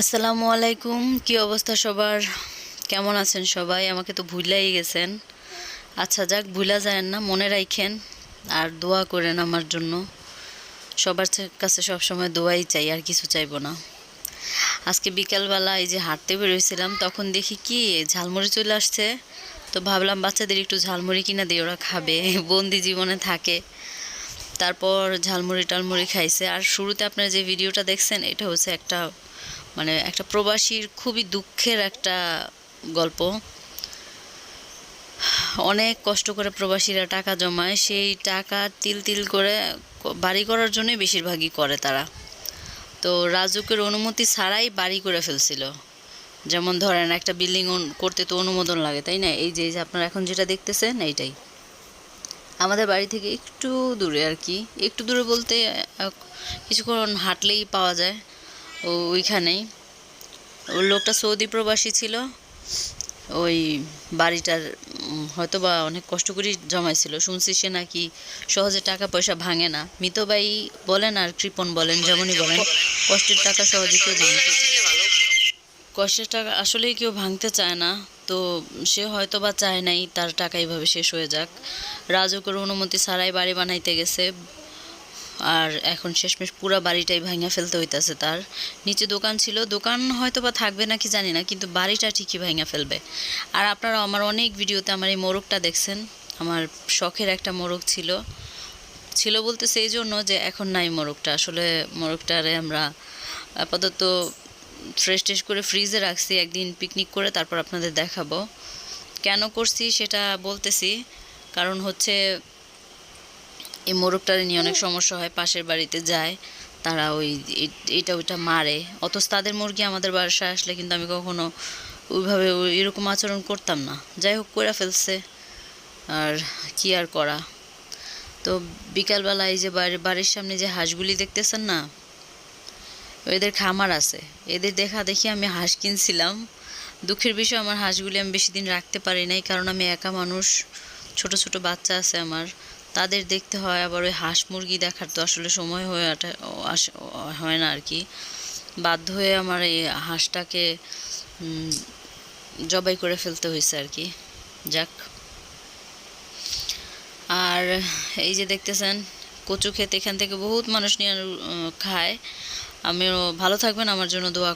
আসসালামু আলাইকুম। কি অবস্থা সবার? কেমন আছেন সবাই? আমাকে তো ভুলাই গেছেন। আচ্ছা যাক, ভুলা যায় না, মনে রাখেন আর দোয়া করেন আমার জন্য। সবার কাছে সবসময় দোয়াই চাই, আর কিছু চাইব না। আজকে বিকালবেলা এই যে হাঁটতে বেরোইছিলাম, তখন দেখি কি, ঝালমুড়ি চলে আসছে। তো ভাবলাম, বাচ্চাদের একটু ঝালমুড়ি কিনা দিয়ে ওরা খাবে, বন্দি জীবনে থাকে। তারপর ঝালমুড়ি টালমুড়ি খাইছে। আর শুরুতে আপনারা যে ভিডিওটা দেখছেন, এটা হচ্ছে একটা মানে একটা প্রবাসীর খুবই দুঃখের একটা গল্প। অনেক কষ্ট করে প্রবাসীরা টাকা জমায়, সেই টাকা তিল তিল করে বাড়ি করার জন্যই বেশিরভাগই করে তারা। তো রাজুকের অনুমতি ছাড়াই বাড়ি করে ফেলছিল। যেমন ধরেন একটা বিল্ডিং করতে তো অনুমোদন লাগে, তাই না? এই যে আপনারা এখন যেটা দেখতেছেন, এইটাই। আমাদের বাড়ি থেকে একটু দূরে আর কি। একটু দূরে বলতে কিছুক্ষণ হাঁটলেই পাওয়া যায়। ও ওইখানেই। ওই লোকটা সৌদি প্রবাসী ছিল। ওই বাড়িটার হয়তো বা অনেক কষ্ট করে জমাইছিল। শুনছি সে নাকি সহজে টাকা পয়সা ভাঙে না। মিতবাই বলেন আর কৃপন বলেন, যেমনই বলেন, কষ্টের টাকা সহজে কেউ ভাঙতে কষ্টের টাকা আসলেই কেউ ভাঙতে চায় না। তো সে হয়তো বা চায় নাই, তার টাকা এইভাবে শেষ হয়ে যাক। রাজকের অনুমতি ছাড়াই বাড়ি বানাইতে গেছে। আর এখন শেষমেশ পুরো বাড়িটাই ভাঙা ফেলতে হইতাছে তার। নিচে দোকান ছিল, দোকান হয়তো বা থাকবে নাকি জানি না, কিন্তু বাড়িটা ঠিকই ভাঙা ফেলবে। আর আপনারা আমার অনেক ভিডিওতে আমার এই মোরগটা দেখছেন, আমার শখের একটা মোরগ ছিল। ছিল বলতে সেই জন্য যে এখন নাই মোরগটা, আসলে মোরগটারে আমরা আপাতত ফ্রেশ টেশ করে ফ্রিজে রাখছি, একদিন পিকনিক করে তারপর আপনাদের দেখাবো। কেন করছি সেটা বলতেছি, কারণ হচ্ছে এই মোরগটারে নিয়ে অনেক সমস্যা হয়, পাশের বাড়িতে যায়, তারা ওই এটা ওইটা মারে। অথচ তাদের মুরগি আমাদের বাসায় আসলে কিন্তু আমি কখনো ওইভাবে ওই- এরকম আচরণ করতাম না। যাই হোক করে ফেলছে। আর কি আর করা? তো বিকালবেলা এই যে বাড়ির বাড়ির সামনে যে হাঁসগুলি দেখতেছেন না, এদের খামার আছে। এদের দেখা দেখি আমি হাঁস কিনছিলাম। দুঃখের বিষয়, আমার হাঁসগুলি আমি বেশি দিন রাখতে পারি নাই, কারণ আমি একা মানুষ, ছোট ছোট বাচ্চা আছে আমার। তাদের দেখতে হয়, আবার ওই হাঁস মুরগি দেখার তো আসলে সময় হয়ে ওঠে হয় না আর কি বাধ্য হয়ে আমার এই হাঁসটাকে জবাই করে ফেলতে হয়েছে আর কি যাক। আর এই যে দেখতেছেন, কচু ক্ষেত এখান থেকে বহুত মানুষ নিয়ে খায়। আমিও ভালো থাকবেন, আমার জন্য দোয়া